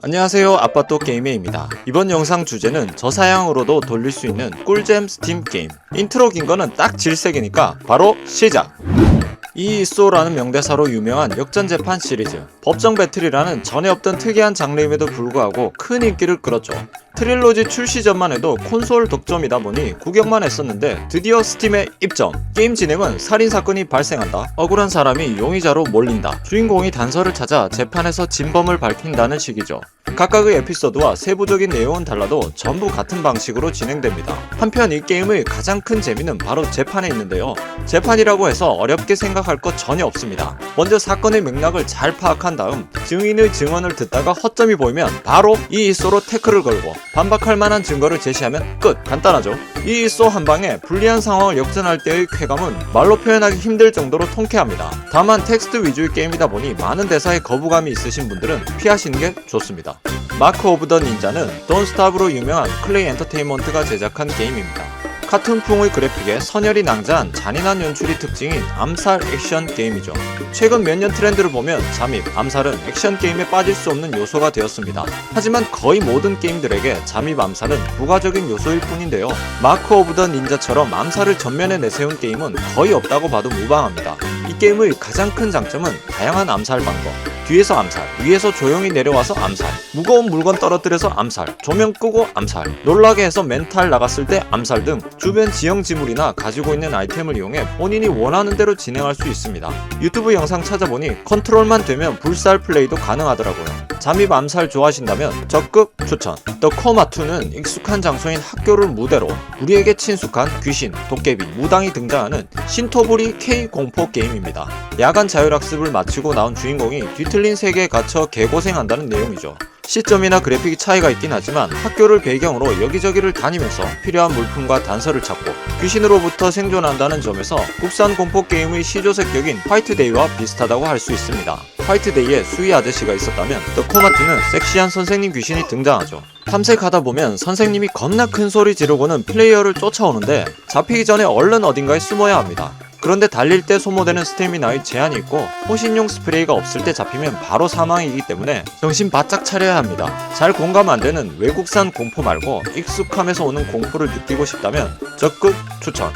안녕하세요. 아빠또 게임의입니다. 이번 영상 주제는 저사양으로도 돌릴 수 있는 꿀잼 스팀 게임. 인트로 긴 거는 딱 질색이니까 바로 시작 이소라는 명대사로 유명한 역전재판 시리즈 법정 배틀이라는 전에 없던 특이한 장르임에도 불구하고 큰 인기를 끌었죠. 트릴로지 출시 전만 해도 콘솔 독점이다 보니 구경만 했었는데 드디어 스팀에 입점. 게임 진행은 살인사건이 발생한다. 억울한 사람이 용의자로 몰린다. 주인공이 단서를 찾아 재판에서 진범을 밝힌다는 식이죠 각각의 에피소드와 세부적인 내용은 달라도 전부 같은 방식으로 진행됩니다. 한편 이 게임의 가장 큰 재미는 바로 재판에 있는데요. 재판이라고 해서 어렵게 생각할 것 전혀 없습니다. 먼저 사건의 맥락을 잘 파악한 다음 증인의 증언을 듣다가 허점이 보이면 바로 이 이쏘로 태클을 걸고 반박할 만한 증거를 제시하면 끝! 간단하죠? 이 이쏘 한 방에 불리한 상황을 역전할 때의 쾌감은 말로 표현하기 힘들 정도로 통쾌합니다. 다만 텍스트 위주의 게임이다 보니 많은 대사에 거부감이 있으신 분들은 피하시는 게 좋습니다. 마크 오브 더 닌자는 돈스탑으로 유명한 클레이 엔터테인먼트가 제작한 게임입니다. 카툰풍의 그래픽에 선열이 낭자한 잔인한 연출이 특징인 암살 액션 게임이죠. 최근 몇 년 트렌드를 보면 잠입, 암살은 액션 게임에 빠질 수 없는 요소가 되었습니다. 하지만 거의 모든 게임들에게 잠입, 암살은 부가적인 요소일 뿐인데요. 마크 오브 더 닌자처럼 암살을 전면에 내세운 게임은 거의 없다고 봐도 무방합니다. 이 게임의 가장 큰 장점은 다양한 암살 방법, 뒤에서 암살, 위에서 조용히 내려와서 암살, 무거운 물건 떨어뜨려서 암살, 조명 끄고 암살, 놀라게 해서 멘탈 나갔을 때 암살 등 주변 지형 지물이나 가지고 있는 아이템을 이용해 본인이 원하는 대로 진행할 수 있습니다. 유튜브 영상 찾아보니 컨트롤만 되면 불살 플레이도 가능하더라고요. 잠입 암살 좋아하신다면 적극 추천. 더 코마2는 익숙한 장소인 학교를 무대로 우리에게 친숙한 귀신, 도깨비, 무당이 등장하는 신토부리 K 공포 게임입니다. 야간 자율학습을 마치고 나온 주인공이 뒤틀린 세계에 갇혀 개고생한다는 내용이죠. 시점이나 그래픽이 차이가 있긴 하지만 학교를 배경으로 여기저기를 다니면서 필요한 물품과 단서를 찾고 귀신으로부터 생존한다는 점에서 국산 공포 게임의 시조색 격인 화이트데이와 비슷하다고 할 수 있습니다. 화이트데이에 수위 아저씨가 있었다면 더 코마트는 섹시한 선생님 귀신이 등장하죠. 탐색하다 보면 선생님이 겁나 큰 소리 지르고는 플레이어를 쫓아오는데 잡히기 전에 얼른 어딘가에 숨어야 합니다. 그런데 달릴 때 소모되는 스태미나의 제한이 있고 호신용 스프레이가 없을 때 잡히면 바로 사망이기 때문에 정신 바짝 차려야 합니다. 잘 공감 안 되는 외국산 공포 말고 익숙함에서 오는 공포를 느끼고 싶다면 적극 추천.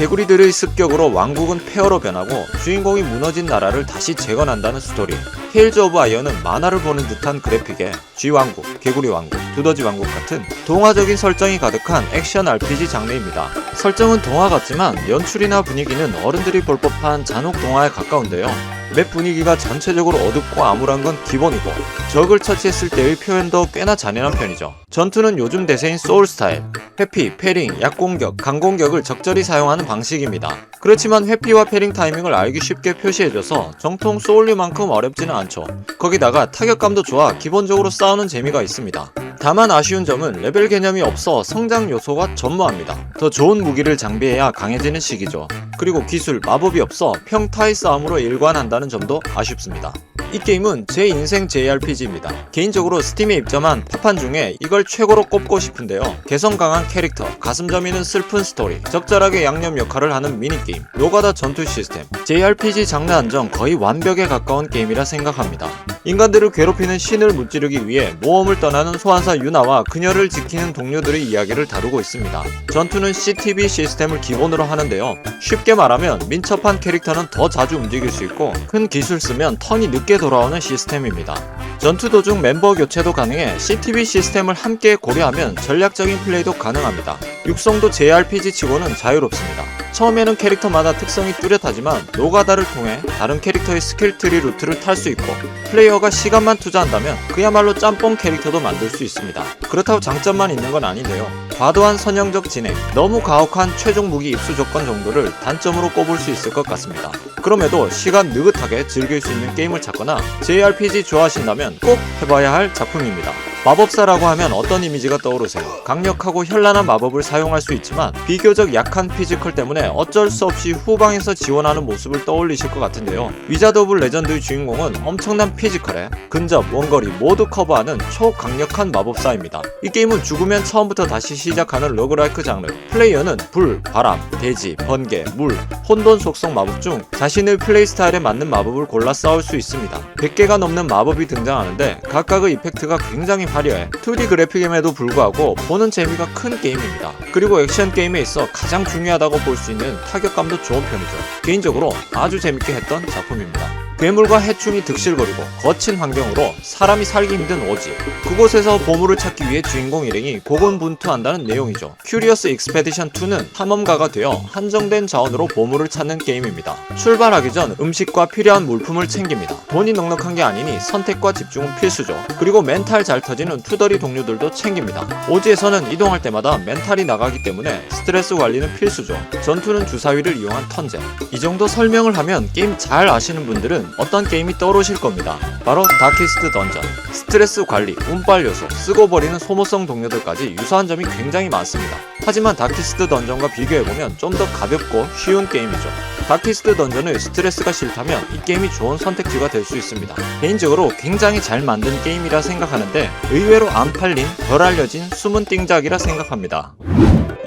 개구리들의 습격으로 왕국은 폐허로 변하고 주인공이 무너진 나라를 다시 재건한다는 스토리. 테일즈 오브 아이언은 만화를 보는 듯한 그래픽에 쥐왕국, 개구리 왕국, 두더지 왕국 같은 동화적인 설정이 가득한 액션 RPG 장르입니다. 설정은 동화 같지만 연출이나 분위기는 어른들이 볼 법한 잔혹 동화에 가까운데요. 맵 분위기가 전체적으로 어둡고 암울한 건 기본이고 적을 처치했을 때의 표현도 꽤나 잔인한 편이죠. 전투는 요즘 대세인 소울 스타일, 회피, 패링, 약공격, 강공격을 적절히 사용하는 방식입니다. 그렇지만 회피와 패링 타이밍을 알기 쉽게 표시해줘서 정통 소울류만큼 어렵지는 않죠. 거기다가 타격감도 좋아 기본적으로 싸우는 재미가 있습니다. 다만 아쉬운 점은 레벨 개념이 없어 성장 요소가 전무합니다. 더 좋은 무기를 장비해야 강해지는 시기죠. 그리고 기술, 마법이 없어 평타의 싸움으로 일관한다는 점도 아쉽습니다. 이 게임은 제 인생 JRPG입니다. 개인적으로 스팀에 입점한 파판 중에 이걸 최고로 꼽고 싶은데요. 개성 강한 캐릭터, 가슴 저미는 슬픈 스토리, 적절하게 양념 역할을 하는 미니게임, 노가다 전투 시스템, JRPG 장르 안정 거의 완벽에 가까운 게임이라 생각합니다. 인간들을 괴롭히는 신을 무찌르기 위해 모험을 떠나는 소환사 유나와 그녀를 지키는 동료들의 이야기를 다루고 있습니다. 전투는 CTV 시스템을 기본으로 하는데요. 쉽게 말하면 민첩한 캐릭터는 더 자주 움직일 수 있고 큰 기술 쓰면 턴이 늦게 돌아오는 시스템입니다. 전투 도중 멤버 교체도 가능해 CTV 시스템을 함께 고려하면 전략적인 플레이도 가능합니다. 육성도 JRPG 치고는 자유롭습니다. 처음에는 캐릭터마다 특성이 뚜렷하지만 노가다를 통해 다른 캐릭터의 스킬 트리 루트를 탈 수 있고 플레이어가 시간만 투자한다면 그야말로 짬뽕 캐릭터도 만들 수 있습니다. 그렇다고 장점만 있는 건 아닌데요. 과도한 선형적 진행, 너무 가혹한 최종 무기 입수 조건 정도를 단점으로 꼽을 수 있을 것 같습니다. 그럼에도 시간 느긋하게 즐길 수 있는 게임을 찾거나 JRPG 좋아하신다면 꼭 해봐야 할 작품입니다. 마법사라고 하면 어떤 이미지가 떠오르세요? 강력하고 현란한 마법을 사용할 수 있지만 비교적 약한 피지컬 때문에 어쩔 수 없이 후방에서 지원하는 모습을 떠올리실 것 같은데요. 위자드 오브 레전드의 주인공은 엄청난 피지컬에 근접, 원거리 모두 커버하는 초강력한 마법사입니다. 이 게임은 죽으면 처음부터 다시 시작하는 로그라이크 장르. 플레이어는 불, 바람, 대지, 번개, 물, 혼돈 속성 마법 중 자신의 플레이 스타일에 맞는 마법을 골라 싸울 수 있습니다. 100개가 넘는 마법이 등장하는데 각각의 이펙트가 굉장히 화려해 2D 그래픽임에도 불구하고 보는 재미가 큰 게임입니다. 그리고 액션 게임에 있어 가장 중요하다고 볼 수 있는 타격감도 좋은 편이죠. 개인적으로 아주 재밌게 했던 작품입니다. 괴물과 해충이 득실거리고 거친 환경으로 사람이 살기 힘든 오지. 그곳에서 보물을 찾기 위해 주인공 일행이 고군분투한다는 내용이죠. 큐리어스 익스페디션 2는 탐험가가 되어 한정된 자원으로 보물을 찾는 게임입니다. 출발하기 전 음식과 필요한 물품을 챙깁니다. 돈이 넉넉한 게 아니니 선택과 집중은 필수죠. 그리고 멘탈 잘 터지는 투덜이 동료들도 챙깁니다. 오지에서는 이동할 때마다 멘탈이 나가기 때문에 스트레스 관리는 필수죠. 전투는 주사위를 이용한 턴제. 이 정도 설명을 하면 게임 잘 아시는 분들은 어떤 게임이 떠오르실 겁니다. 바로 다키스트 던전. 스트레스 관리, 운빨 요소, 쓰고 버리는 소모성 동료들까지 유사한 점이 굉장히 많습니다. 하지만 다키스트 던전과 비교해보면 좀 더 가볍고 쉬운 게임이죠. 다키스트 던전의 스트레스가 싫다면 이 게임이 좋은 선택지가 될 수 있습니다. 개인적으로 굉장히 잘 만든 게임이라 생각하는데 의외로 안 팔린 덜 알려진 숨은 띵작이라 생각합니다.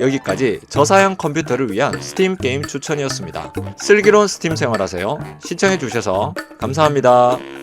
여기까지 저사양 컴퓨터를 위한 스팀 게임 추천이었습니다. 슬기로운 스팀 생활하세요. 시청해주셔서 감사합니다.